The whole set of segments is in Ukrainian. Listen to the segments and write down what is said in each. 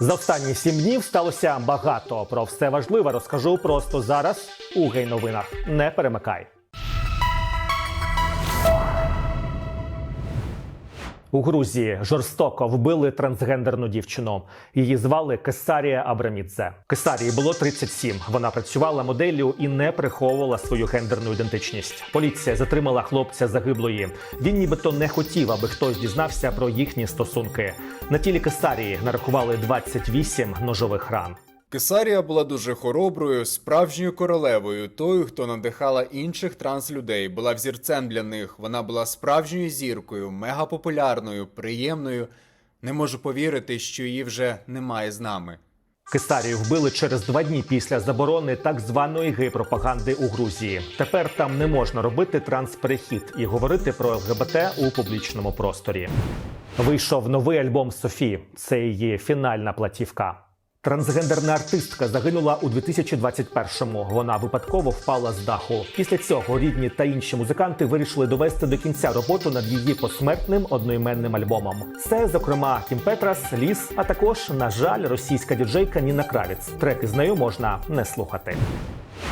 За останні сім днів сталося багато. Про все важливе розкажу просто зараз у гей-новинах. Не перемикай. У Грузії жорстоко вбили трансгендерну дівчину. Її звали Кесарія Абрамідзе. Кесарії було 37. Вона працювала моделлю і не приховувала свою гендерну ідентичність. Поліція затримала хлопця загиблої. Він нібито не хотів, аби хтось дізнався про їхні стосунки. На тілі Кесарії нарахували 28 ножових ран. Кесарія була дуже хороброю, справжньою королевою, тою, хто надихала інших транслюдей, була взірцем для них. Вона була справжньою зіркою, мегапопулярною, приємною. Не можу повірити, що її вже немає з нами. Кесарію вбили через два дні після заборони так званої гей-пропаганди у Грузії. Тепер там не можна робити трансперехід і говорити про ЛГБТ у публічному просторі. Вийшов новий альбом Софі. Це її фінальна платівка. Трансгендерна артистка загинула у 2021-му. Вона випадково впала з даху. Після цього рідні та інші музиканти вирішили довести до кінця роботу над її посмертним одноіменним альбомом. Це, зокрема, Кім Петрас, Ліс, а також, на жаль, російська діджейка Ніна Кравіц. Треки з нею можна не слухати.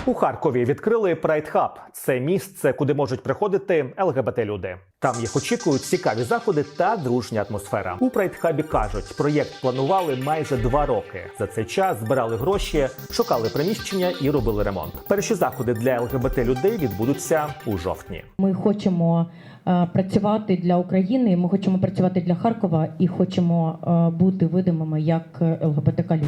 У Харкові відкрили Pride Hub. Це місце, куди можуть приходити ЛГБТ люди. Там їх очікують цікаві заходи та дружня атмосфера. У Pride Hub кажуть, проєкт планували майже два роки. За цей час збирали гроші, шукали приміщення і робили ремонт. Перші заходи для ЛГБТ людей відбудуться у жовтні. Ми хочемо е, працювати для України. Ми хочемо працювати для Харкова і хочемо е, бути видимими як е, ЛГБТК люди.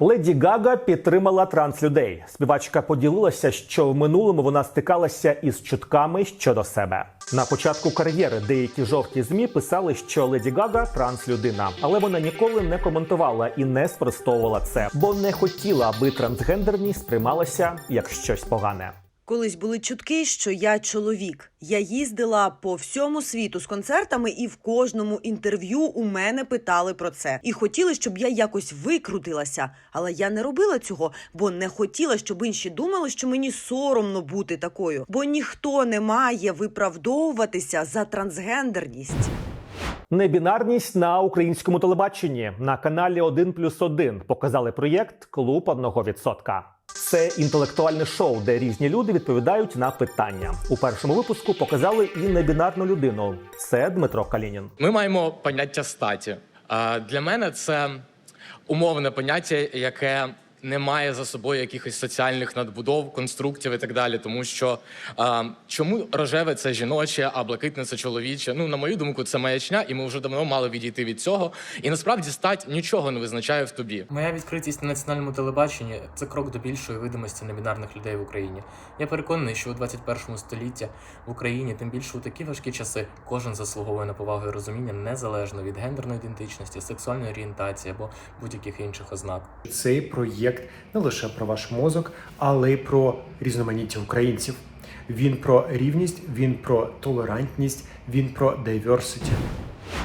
Леді Гага підтримала транслюдей. Співачка поділилася, що в минулому вона стикалася із чутками щодо себе. На початку кар'єри деякі жовті змі писали, що Леді Гага транслюдина, але вона ніколи не коментувала і не спростовувала це, бо не хотіла, аби трансгендерність сприймалася як щось погане. Колись були чутки, що я чоловік. Я їздила по всьому світу з концертами, і в кожному інтерв'ю у мене питали про це. І хотіли, щоб я якось викрутилася. Але я не робила цього, бо не хотіла, щоб інші думали, що мені соромно бути такою. Бо ніхто не має виправдовуватися за трансгендерність. Небінарність на українському телебаченні на каналі 1 плюс 1 показали проєкт Клуб одного відсотка. Це інтелектуальне шоу, де різні люди відповідають на питання. У першому випуску показали і небінарну людину. Це Дмитро Калінін. Ми маємо поняття статі. Для мене це умовне поняття, яке не має за собою якихось соціальних надбудов, конструктів і так далі. Тому що а, чому рожеве це жіноче, а блакитне це чоловіче? Ну, на мою думку, це маячня, і ми вже давно мали відійти від цього. І насправді стать нічого не визначає в тобі. Моя відкритість на національному телебаченні це крок до більшої видимості небінарних людей в Україні. Я переконаний, що у 21 столітті в Україні, тим більше у такі важкі часи, кожен заслуговує на повагу і розуміння незалежно від гендерної ідентичності, сексуальної орієнтації або будь-яких інших ознак. Цей проєкт не лише про ваш мозок, але й про різноманіття українців. Він про рівність, він про толерантність, він про diversity.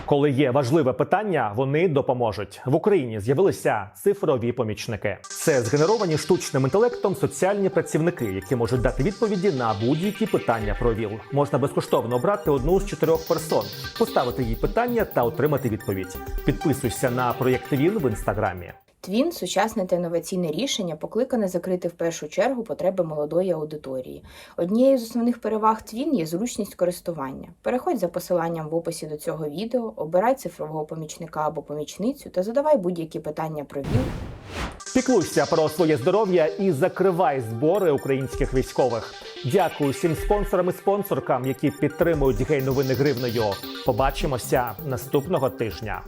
Коли є важливе питання, вони допоможуть. В Україні з'явилися цифрові помічники. Це згенеровані штучним інтелектом соціальні працівники, які можуть дати відповіді на будь-які питання про ВІЛ. Можна безкоштовно обрати одну з чотирьох персон, поставити їй питання та отримати відповідь. Підписуйся на проєкт ВІЛ в інстаграмі. Твін сучасне та інноваційне рішення покликане закрити в першу чергу потреби молодої аудиторії. Однією з основних переваг Твін є зручність користування. Переходь за посиланням в описі до цього відео, обирай цифрового помічника або помічницю та задавай будь-які питання про ВІЛ Піклуйся про своє здоров'я і закривай збори українських військових. Дякую всім спонсорам і спонсоркам, які підтримують гей новини гривнею. Побачимося наступного тижня.